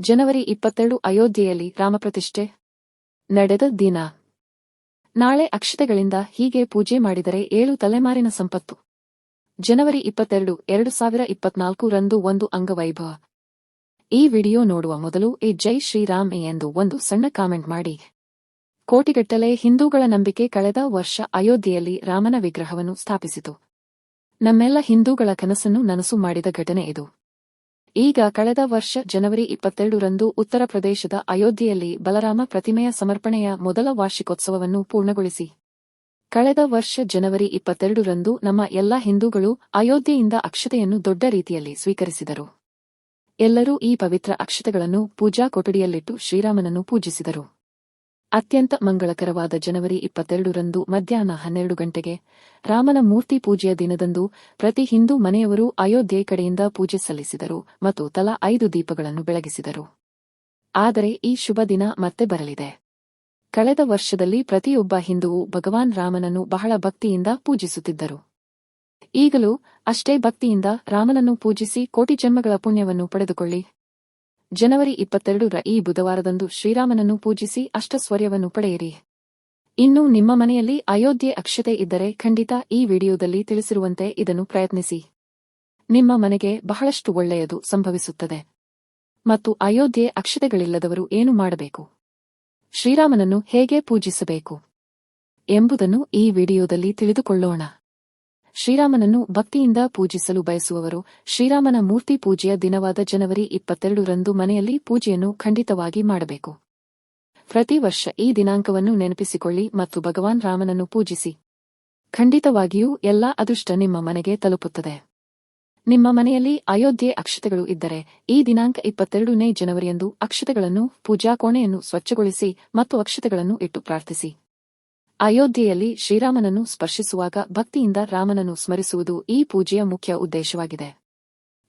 ಜನವರಿ ಇಪ್ಪತ್ತೆರಡು ಅಯೋಧ್ಯೆಯಲ್ಲಿ ರಾಮಪ್ರತಿಷ್ಠೆ ನಡೆದ ದಿನ. ನಾಳೆ ಅಕ್ಷತೆಗಳಿಂದ ಹೀಗೆ ಪೂಜೆ ಮಾಡಿದರೆ ಏಳು ತಲೆಮಾರಿನ ಸಂಪತ್ತು. ಜನವರಿ ಇಪ್ಪತ್ತೆರಡು, ಎರಡು ಸಾವಿರ ಇಪ್ಪತ್ನಾಲ್ಕು ರಂದು ಒಂದು ಅಂಗವೈಭವ. ಈ ವಿಡಿಯೋ ನೋಡುವ ಮೊದಲು ಎ ಜೈ ಶ್ರೀರಾಮ್ ಎಂದು ಒಂದು ಸಣ್ಣ ಕಾಮೆಂಟ್ ಮಾಡಿ. ಕೋಟಿಗಟ್ಟಲೆ ಹಿಂದೂಗಳ ನಂಬಿಕೆ ಕಳೆದ ವರ್ಷ ಅಯೋಧ್ಯೆಯಲ್ಲಿ ರಾಮನ ವಿಗ್ರಹವನ್ನು ಸ್ಥಾಪಿಸಿತು. ನಮ್ಮೆಲ್ಲ ಹಿಂದೂಗಳ ಕನಸನ್ನು ನನಸು ಮಾಡಿದ ಘಟನೆ ಇದು. ಈಗ ಕಳೆದ ವರ್ಷ ಜನವರಿ ಇಪ್ಪತ್ತೆರಡರಂದು ಉತ್ತರ ಪ್ರದೇಶದ ಅಯೋಧ್ಯೆಯಲ್ಲಿ ಬಲರಾಮ ಪ್ರತಿಮೆಯ ಸಮರ್ಪಣೆಯ ಮೊದಲ ವಾರ್ಷಿಕೋತ್ಸವವನ್ನು ಪೂರ್ಣಗೊಳಿಸಿ. ಕಳೆದ ವರ್ಷ ಜನವರಿ ಇಪ್ಪತ್ತೆರಡರಂದು ನಮ್ಮ ಎಲ್ಲ ಹಿಂದೂಗಳು ಅಯೋಧ್ಯೆಯಿಂದ ಅಕ್ಷತೆಯನ್ನು ದೊಡ್ಡ ರೀತಿಯಲ್ಲಿ ಸ್ವೀಕರಿಸಿದರು. ಎಲ್ಲರೂ ಈ ಪವಿತ್ರ ಅಕ್ಷತೆಗಳನ್ನು ಪೂಜಾ ಕೊಠಡಿಯಲ್ಲಿಟ್ಟು ಶ್ರೀರಾಮನನ್ನು ಪೂಜಿಸಿದರು. ಅತ್ಯಂತ ಮಂಗಳಕರವಾದ ಜನವರಿ ಇಪ್ಪತ್ತೆರಡರಂದು ಮಧ್ಯಾಹ್ನ ಹನ್ನೆರಡು ಗಂಟೆಗೆ ರಾಮನ ಮೂರ್ತಿ ಪೂಜೆಯ ದಿನದಂದು ಪ್ರತಿ ಹಿಂದೂ ಮನೆಯವರು ಅಯೋಧ್ಯೆ ಕಡೆಯಿಂದ ಪೂಜೆ ಸಲ್ಲಿಸಿದರು ಮತ್ತು ತಲಾ ಐದು ದೀಪಗಳನ್ನು ಬೆಳಗಿಸಿದರು. ಆದರೆ ಈ ಶುಭ ದಿನ ಮತ್ತೆ ಬರಲಿದೆ. ಕಳೆದ ವರ್ಷದಲ್ಲಿ ಪ್ರತಿಯೊಬ್ಬ ಹಿಂದೂ ಭಗವಾನ್ ರಾಮನನ್ನು ಬಹಳ ಭಕ್ತಿಯಿಂದ ಪೂಜಿಸುತ್ತಿದ್ದರು. ಈಗಲೂ ಅಷ್ಟೇ ಭಕ್ತಿಯಿಂದ ರಾಮನನ್ನು ಪೂಜಿಸಿ ಕೋಟಿ ಜನ್ಮಗಳ ಪುಣ್ಯವನ್ನು ಪಡೆದುಕೊಳ್ಳಿ. ಜನವರಿ ಇಪ್ಪತ್ತೆರಡರ ಈ ಬುಧವಾರದಂದು ಶ್ರೀರಾಮನನ್ನು ಪೂಜಿಸಿ ಅಷ್ಟಸ್ವರ್ಯವನ್ನು ಪಡೆಯಿರಿ. ಇನ್ನು ನಿಮ್ಮ ಮನೆಯಲ್ಲಿ ಅಯೋಧ್ಯೆ ಅಕ್ಷತೆ ಇದ್ದರೆ ಖಂಡಿತ ಈ ವಿಡಿಯೋದಲ್ಲಿ ತಿಳಿಸಿರುವಂತೆ ಇದನ್ನು ಪ್ರಯತ್ನಿಸಿ. ನಿಮ್ಮ ಮನೆಗೆ ಬಹಳಷ್ಟು ಒಳ್ಳೆಯದು ಸಂಭವಿಸುತ್ತದೆ. ಮತ್ತು ಅಯೋಧ್ಯೆ ಅಕ್ಷತೆಗಳಿಲ್ಲದವರು ಏನು ಮಾಡಬೇಕು? ಶ್ರೀರಾಮನನ್ನು ಹೇಗೆ ಪೂಜಿಸಬೇಕು? ಎಂಬುದನ್ನು ಈ ವಿಡಿಯೋದಲ್ಲಿ ತಿಳಿದುಕೊಳ್ಳೋಣ. ಶ್ರೀರಾಮನನ್ನು ಭಕ್ತಿಯಿಂದ ಪೂಜಿಸಲು ಬಯಸುವವರು. ಶ್ರೀರಾಮನ ಮೂರ್ತಿ ಪೂಜೆಯ ದಿನವಾದ ಜನವರಿ ಇಪ್ಪತ್ತೆರಡರಂದು ಮನೆಯಲ್ಲಿ ಪೂಜೆಯನ್ನು ಖಂಡಿತವಾಗಿ ಮಾಡಬೇಕು. ಪ್ರತಿ ವರ್ಷ ಈ ದಿನಾಂಕವನ್ನು ನೆನಪಿಸಿಕೊಳ್ಳಿ ಮತ್ತು ಭಗವಾನ್ ರಾಮನನ್ನು ಪೂಜಿಸಿ. ಖಂಡಿತವಾಗಿಯೂ ಎಲ್ಲಾ ಅದೃಷ್ಟ ನಿಮ್ಮ ಮನೆಗೆ ತಲುಪುತ್ತದೆ. ನಿಮ್ಮ ಮನೆಯಲ್ಲಿ ಅಯೋಧ್ಯೆ ಅಕ್ಷತೆಗಳು ಇದ್ದರೆ ಈ ದಿನಾಂಕ ಇಪ್ಪತ್ತೆರಡನೇ ಜನವರಿಯಂದು ಅಕ್ಷತೆಗಳನ್ನು, ಪೂಜಾ ಕೋಣೆಯನ್ನು ಸ್ವಚ್ಛಗೊಳಿಸಿ ಮತ್ತು ಅಕ್ಷತೆಗಳನ್ನು ಇಟ್ಟು ಪ್ರಾರ್ಥಿಸಿ. ಅಯೋಧ್ಯೆಯಲ್ಲಿ ಶ್ರೀರಾಮನನ್ನು ಸ್ಪರ್ಶಿಸುವಾಗ ಭಕ್ತಿಯಿಂದ ರಾಮನನ್ನು ಸ್ಮರಿಸುವುದು ಈ ಪೂಜೆಯ ಮುಖ್ಯ ಉದ್ದೇಶವಾಗಿದೆ.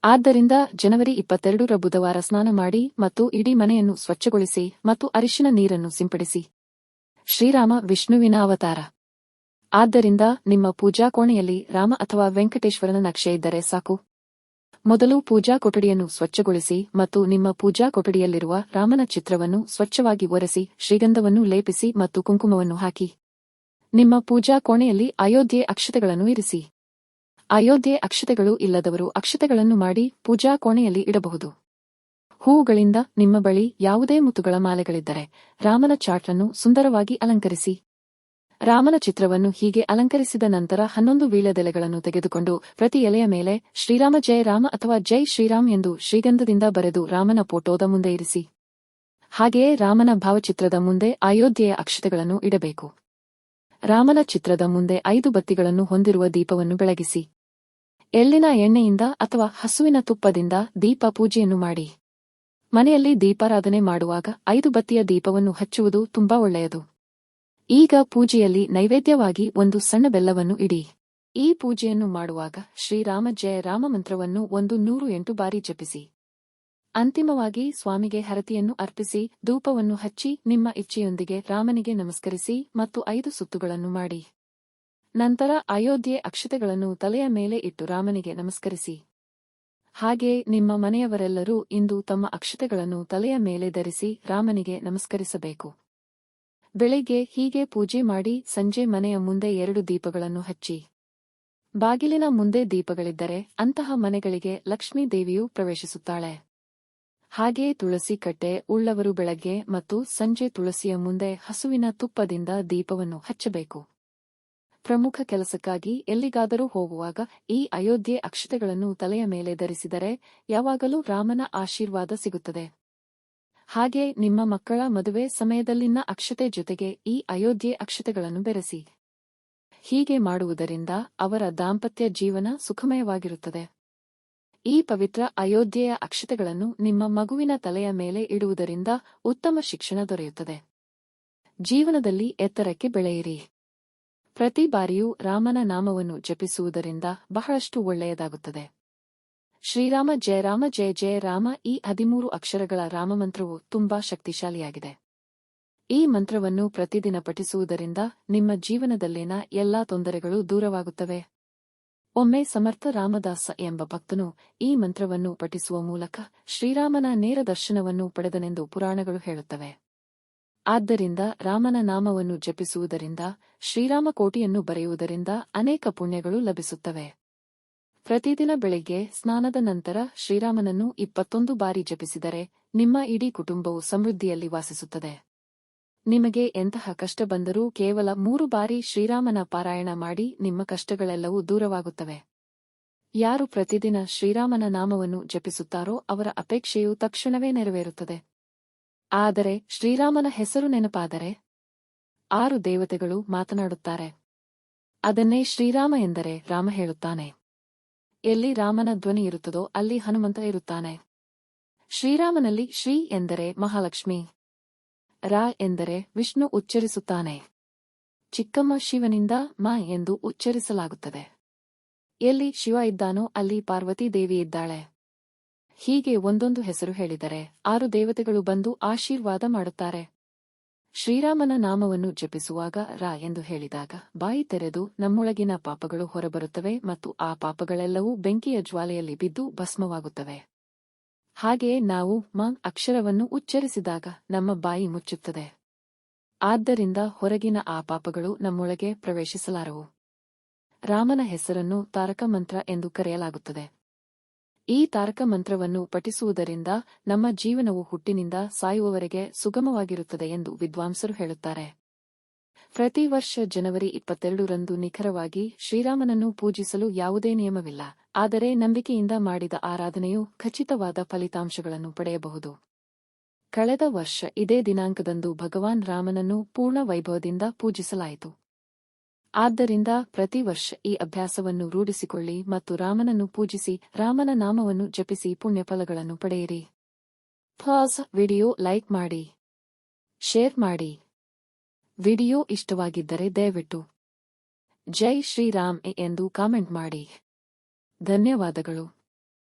ಆದ್ದರಿಂದ ಜನವರಿ ಇಪ್ಪತ್ತೆರಡರ ಬುಧವಾರ ಸ್ನಾನ ಮಾಡಿ ಮತ್ತು ಇಡೀ ಮನೆಯನ್ನು ಸ್ವಚ್ಛಗೊಳಿಸಿ ಮತ್ತು ಅರಿಶಿನ ನೀರನ್ನು ಸಿಂಪಡಿಸಿ. ಶ್ರೀರಾಮ ವಿಷ್ಣುವಿನ ಅವತಾರ. ಆದ್ದರಿಂದ ನಿಮ್ಮ ಪೂಜಾ ಕೋಣೆಯಲ್ಲಿ ರಾಮ ಅಥವಾ ವೆಂಕಟೇಶ್ವರನ ನಕ್ಷೆ ಇದ್ದರೆ ಸಾಕು. ಮೊದಲು ಪೂಜಾ ಕೊಠಡಿಯನ್ನು ಸ್ವಚ್ಛಗೊಳಿಸಿ ಮತ್ತು ನಿಮ್ಮ ಪೂಜಾ ಕೊಠಡಿಯಲ್ಲಿರುವ ರಾಮನ ಚಿತ್ರವನ್ನು ಸ್ವಚ್ಛವಾಗಿ ಒರೆಸಿ ಶ್ರೀಗಂಧವನ್ನು ಲೇಪಿಸಿ ಮತ್ತು ಕುಂಕುಮವನ್ನು ಹಾಕಿ. ನಿಮ್ಮ ಪೂಜಾ ಕೋಣೆಯಲ್ಲಿ ಅಯೋಧ್ಯೆ ಅಕ್ಷತೆಗಳನ್ನು ಇರಿಸಿ. ಅಯೋಧ್ಯೆ ಅಕ್ಷತೆಗಳು ಇಲ್ಲದವರು ಅಕ್ಷತೆಗಳನ್ನು ಮಾಡಿ ಪೂಜಾ ಕೋಣೆಯಲ್ಲಿ ಇಡಬಹುದು. ಹೂವುಗಳಿಂದ ನಿಮ್ಮ ಬಳಿ ಯಾವುದೇ ಮುತ್ತುಗಳ ಮಾಲೆಗಳಿದ್ದರೆ ರಾಮನ ಚಾಟ್ರನ್ನು ಸುಂದರವಾಗಿ ಅಲಂಕರಿಸಿ. ರಾಮನ ಚಿತ್ರವನ್ನು ಹೀಗೆ ಅಲಂಕರಿಸಿದ ನಂತರ ಹನ್ನೊಂದು ವೀಳ್ಯದೆಲೆಗಳನ್ನು ತೆಗೆದುಕೊಂಡು ಪ್ರತಿ ಎಲೆಯ ಮೇಲೆ ಶ್ರೀರಾಮ ಜಯ ರಾಮ ಅಥವಾ ಜೈ ಶ್ರೀರಾಮ್ ಎಂದು ಶ್ರೀಗಂಧದಿಂದ ಬರೆದು ರಾಮನ ಫೋಟೋದ ಮುಂದೆ ಇರಿಸಿ. ಹಾಗೆಯೇ ರಾಮನ ಭಾವಚಿತ್ರದ ಮುಂದೆ ಅಯೋಧ್ಯೆಯ ಅಕ್ಷತೆಗಳನ್ನು ಇಡಬೇಕು. ರಾಮನ ಚಿತ್ರದ ಮುಂದೆ ಐದು ಬತ್ತಿಗಳನ್ನು ಹೊಂದಿರುವ ದೀಪವನ್ನು ಬೆಳಗಿಸಿ. ಎಳ್ಳಿನ ಎಣ್ಣೆಯಿಂದ ಅಥವಾ ಹಸುವಿನ ತುಪ್ಪದಿಂದ ದೀಪ ಪೂಜೆಯನ್ನು ಮಾಡಿ. ಮನೆಯಲ್ಲಿ ದೀಪಾರಾಧನೆ ಮಾಡುವಾಗ ಐದು ಬತ್ತಿಯ ದೀಪವನ್ನು ಹಚ್ಚುವುದು ತುಂಬಾ ಒಳ್ಳೆಯದು. ಈಗ ಪೂಜೆಯಲ್ಲಿ ನೈವೇದ್ಯವಾಗಿ ಒಂದು ಸಣ್ಣ ಬೆಲ್ಲವನ್ನು ಇಡಿ. ಈ ಪೂಜೆಯನ್ನು ಮಾಡುವಾಗ ಶ್ರೀರಾಮ ಜಯ ರಾಮ ಮಂತ್ರವನ್ನು ಒಂದು ನೂರು ಎಂಟು ಬಾರಿ ಜಪಿಸಿ. ಅಂತಿಮವಾಗಿ ಸ್ವಾಮಿಗೆ ಹರತಿಯನ್ನು ಅರ್ಪಿಸಿ, ಧೂಪವನ್ನು ಹಚ್ಚಿ, ನಿಮ್ಮ ಇಚ್ಛೆಯೊಂದಿಗೆ ರಾಮನಿಗೆ ನಮಸ್ಕರಿಸಿ ಮತ್ತು ಐದು ಸುತ್ತುಗಳನ್ನು ಮಾಡಿ. ನಂತರ ಅಯೋಧ್ಯೆ ಅಕ್ಷತೆಗಳನ್ನು ತಲೆಯ ಮೇಲೆ ಇಟ್ಟು ರಾಮನಿಗೆ ನಮಸ್ಕರಿಸಿ. ಹಾಗೆ ನಿಮ್ಮ ಮನೆಯವರೆಲ್ಲರೂ ಇಂದು ತಮ್ಮ ಅಕ್ಷತೆಗಳನ್ನು ತಲೆಯ ಮೇಲೆ ಧರಿಸಿ ರಾಮನಿಗೆ ನಮಸ್ಕರಿಸಬೇಕು. ಬೆಳಿಗ್ಗೆ ಹೀಗೆ ಪೂಜೆ ಮಾಡಿ ಸಂಜೆ ಮನೆಯ ಮುಂದೆ ಎರಡು ದೀಪಗಳನ್ನು ಹಚ್ಚಿ. ಬಾಗಿಲಿನ ಮುಂದೆ ದೀಪಗಳಿದ್ದರೆ ಅಂತಹ ಮನೆಗಳಿಗೆ ಲಕ್ಷ್ಮೀ ದೇವಿಯು ಪ್ರವೇಶಿಸುತ್ತಾಳೆ. ಹಾಗೆಯೇ ತುಳಸಿ ಕಟ್ಟೆ ಉಳ್ಳವರು ಬೆಳಗ್ಗೆ ಮತ್ತು ಸಂಜೆ ತುಳಸಿಯ ಮುಂದೆ ಹಸುವಿನ ತುಪ್ಪದಿಂದ ದೀಪವನ್ನು ಹಚ್ಚಬೇಕು. ಪ್ರಮುಖ ಕೆಲಸಕ್ಕಾಗಿ ಎಲ್ಲಿಗಾದರೂ ಹೋಗುವಾಗ ಈ ಅಯೋಧ್ಯೆ ಅಕ್ಷತೆಗಳನ್ನು ತಲೆಯ ಮೇಲೆ ಧರಿಸಿದರೆ ಯಾವಾಗಲೂ ರಾಮನ ಆಶೀರ್ವಾದ ಸಿಗುತ್ತದೆ. ಹಾಗೆ ನಿಮ್ಮ ಮಕ್ಕಳ ಮದುವೆ ಸಮಯದಲ್ಲಿನ ಅಕ್ಷತೆ ಜೊತೆಗೆ ಈ ಅಯೋಧ್ಯೆ ಅಕ್ಷತೆಗಳನ್ನು ಬೆರೆಸಿ. ಹೀಗೆ ಮಾಡುವುದರಿಂದ ಅವರ ದಾಂಪತ್ಯ ಜೀವನ ಸುಖಮಯವಾಗಿರುತ್ತದೆ. ಈ ಪವಿತ್ರ ಅಯೋಧ್ಯೆಯ ಅಕ್ಷತೆಗಳನ್ನು ನಿಮ್ಮ ಮಗುವಿನ ತಲೆಯ ಮೇಲೆ ಇಡುವುದರಿಂದ ಉತ್ತಮ ಶಿಕ್ಷಣ ದೊರೆಯುತ್ತದೆ. ಜೀವನದಲ್ಲಿ ಎತ್ತರಕ್ಕೆ ಬೆಳೆಯಿರಿ. ಪ್ರತಿ ಬಾರಿಯೂ ರಾಮನ ನಾಮವನ್ನು ಜಪಿಸುವುದರಿಂದ ಬಹಳಷ್ಟು ಒಳ್ಳೆಯದಾಗುತ್ತದೆ. ಶ್ರೀರಾಮ ಜಯರಾಮ ಜಯ ಜಯ ರಾಮ ಈ ಹದಿಮೂರು ಅಕ್ಷರಗಳ ರಾಮಮಂತ್ರವು ತುಂಬಾ ಶಕ್ತಿಶಾಲಿಯಾಗಿದೆ. ಈ ಮಂತ್ರವನ್ನು ಪ್ರತಿದಿನ ಪಠಿಸುವುದರಿಂದ ನಿಮ್ಮ ಜೀವನದಲ್ಲಿನ ಎಲ್ಲಾ ತೊಂದರೆಗಳು ದೂರವಾಗುತ್ತವೆ. ಒಮ್ಮೆ ಸಮರ್ಥ ರಾಮದಾಸ ಎಂಬ ಭಕ್ತನು ಈ ಮಂತ್ರವನ್ನು ಪಠಿಸುವ ಮೂಲಕ ಶ್ರೀರಾಮನ ನೇರ ದರ್ಶನವನ್ನು ಪಡೆದನೆಂದು ಪುರಾಣಗಳು ಹೇಳುತ್ತವೆ. ಆದ್ದರಿಂದ ರಾಮನ ನಾಮವನ್ನು ಜಪಿಸುವುದರಿಂದ, ಶ್ರೀರಾಮ ಕೋಟಿಯನ್ನು ಬರೆಯುವುದರಿಂದ ಅನೇಕ ಪುಣ್ಯಗಳು ಲಭಿಸುತ್ತವೆ. ಪ್ರತಿದಿನ ಬೆಳಿಗ್ಗೆ ಸ್ನಾನದ ನಂತರ ಶ್ರೀರಾಮನನ್ನು ಇಪ್ಪತ್ತೊಂದು ಬಾರಿ ಜಪಿಸಿದರೆ ನಿಮ್ಮ ಇಡೀ ಕುಟುಂಬವು ಸಮೃದ್ಧಿಯಲ್ಲಿ ವಾಸಿಸುತ್ತದೆ. ನಿಮಗೆ ಎಂತಹ ಕಷ್ಟ ಬಂದರೂ ಕೇವಲ ಮೂರು ಬಾರಿ ಶ್ರೀರಾಮನ ಪಾರಾಯಣ ಮಾಡಿ ನಿಮ್ಮ ಕಷ್ಟಗಳೆಲ್ಲವೂ ದೂರವಾಗುತ್ತವೆ. ಯಾರು ಪ್ರತಿದಿನ ಶ್ರೀರಾಮನ ನಾಮವನ್ನು ಜಪಿಸುತ್ತಾರೋ ಅವರ ಅಪೇಕ್ಷೆಯು ತಕ್ಷಣವೇ ನೆರವೇರುತ್ತದೆ. ಆದರೆ ಶ್ರೀರಾಮನ ಹೆಸರು ನೆನಪಾದರೆ ಆರು ದೇವತೆಗಳು ಮಾತನಾಡುತ್ತಾರೆ. ಅದನ್ನೇ ಶ್ರೀರಾಮ ಎಂದರೆ ರಾಮ ಹೇಳುತ್ತಾನೆ. ಎಲ್ಲಿ ರಾಮನ ಧ್ವನಿ ಇರುತ್ತದೋ ಅಲ್ಲಿ ಹನುಮಂತ ಇರುತ್ತಾನೆ. ಶ್ರೀರಾಮನಲ್ಲಿ ಶ್ರೀ ಎಂದರೆ ಮಹಾಲಕ್ಷ್ಮಿ. ರಾ ಎಂದರೆ ವಿಷ್ಣು ಉಚ್ಚರಿಸುತ್ತಾನೆ. ಚಿಕ್ಕಮ್ಮ ಶಿವನಿಂದ ಮ ಎಂದು ಉಚ್ಚರಿಸಲಾಗುತ್ತದೆ. ಎಲ್ಲಿ ಶಿವ ಇದ್ದಾನೋ ಅಲ್ಲಿ ಪಾರ್ವತಿ ದೇವಿ ಇದ್ದಾಳೆ. ಹೀಗೆ ಒಂದೊಂದು ಹೆಸರು ಹೇಳಿದರೆ ಆರು ದೇವತೆಗಳು ಬಂದು ಆಶೀರ್ವಾದ ಮಾಡುತ್ತಾರೆ. ಶ್ರೀರಾಮನ ನಾಮವನ್ನು ಜಪಿಸುವಾಗ ರಾ ಎಂದು ಹೇಳಿದಾಗ ಬಾಯಿ ತೆರೆದು ನಮ್ಮೊಳಗಿನ ಪಾಪಗಳು ಹೊರಬರುತ್ತವೆ ಮತ್ತು ಆ ಪಾಪಗಳೆಲ್ಲವೂ ಬೆಂಕಿಯ ಜ್ವಾಲೆಯಲ್ಲಿ ಬಿದ್ದು ಭಸ್ಮವಾಗುತ್ತವೆ. ಹಾಗೆಯೇ ನಾವು ಮ ಅಕ್ಷರವನ್ನು ಉಚ್ಚರಿಸಿದಾಗ ನಮ್ಮ ಬಾಯಿ ಮುಚ್ಚುತ್ತದೆ. ಆದ್ದರಿಂದ ಹೊರಗಿನ ಆ ಪಾಪಗಳು ನಮ್ಮೊಳಗೆ ಪ್ರವೇಶಿಸಲಾರವು. ರಾಮನ ಹೆಸರನ್ನು ತಾರಕ ಮಂತ್ರ ಎಂದು ಕರೆಯಲಾಗುತ್ತದೆ. ಈ ತಾರಕ ಮಂತ್ರವನ್ನು ಪಠಿಸುವುದರಿಂದ ನಮ್ಮ ಜೀವನವು ಹುಟ್ಟಿನಿಂದ ಸಾಯುವವರೆಗೆ ಸುಗಮವಾಗಿರುತ್ತದೆ ಎಂದು ವಿದ್ವಾಂಸರು ಹೇಳುತ್ತಾರೆ. ಪ್ರತಿ ವರ್ಷ ಜನವರಿ ಇಪ್ಪತ್ತೆರಡರಂದು ನಿಖರವಾಗಿ ಶ್ರೀರಾಮನನ್ನು ಪೂಜಿಸಲು ಯಾವುದೇ ನಿಯಮವಿಲ್ಲ, ಆದರೆ ನಂಬಿಕೆಯಿಂದ ಮಾಡಿದ ಆರಾಧನೆಯು ಖಚಿತವಾದ ಫಲಿತಾಂಶಗಳನ್ನು ಪಡೆಯಬಹುದು. ಕಳೆದ ವರ್ಷ ಇದೇ ದಿನಾಂಕದಂದು ಭಗವಾನ್ ರಾಮನನ್ನು ಪೂರ್ಣ ವೈಭವದಿಂದ ಪೂಜಿಸಲಾಯಿತು. ಆದ್ದರಿಂದ ಪ್ರತಿ ವರ್ಷ ಈ ಅಭ್ಯಾಸವನ್ನು ರೂಢಿಸಿಕೊಳ್ಳಿ ಮತ್ತು ರಾಮನನ್ನು ಪೂಜಿಸಿ ರಾಮನ ನಾಮವನ್ನು ಜಪಿಸಿ ಪುಣ್ಯಫಲಗಳನ್ನು ಪಡೆಯಿರಿ. ಫಾಸ್ ವಿಡಿಯೋ ಲೈಕ್ ಮಾಡಿ, ಶೇರ್ ಮಾಡಿ. ವಿಡಿಯೋ ಇಷ್ಟವಾಗಿದ್ದರೆ ದಯವಿಟ್ಟು ಜೈ ಶ್ರೀರಾಮ್ ಎಂದು ಕಾಮೆಂಟ್ ಮಾಡಿ. ಧನ್ಯವಾದಗಳು.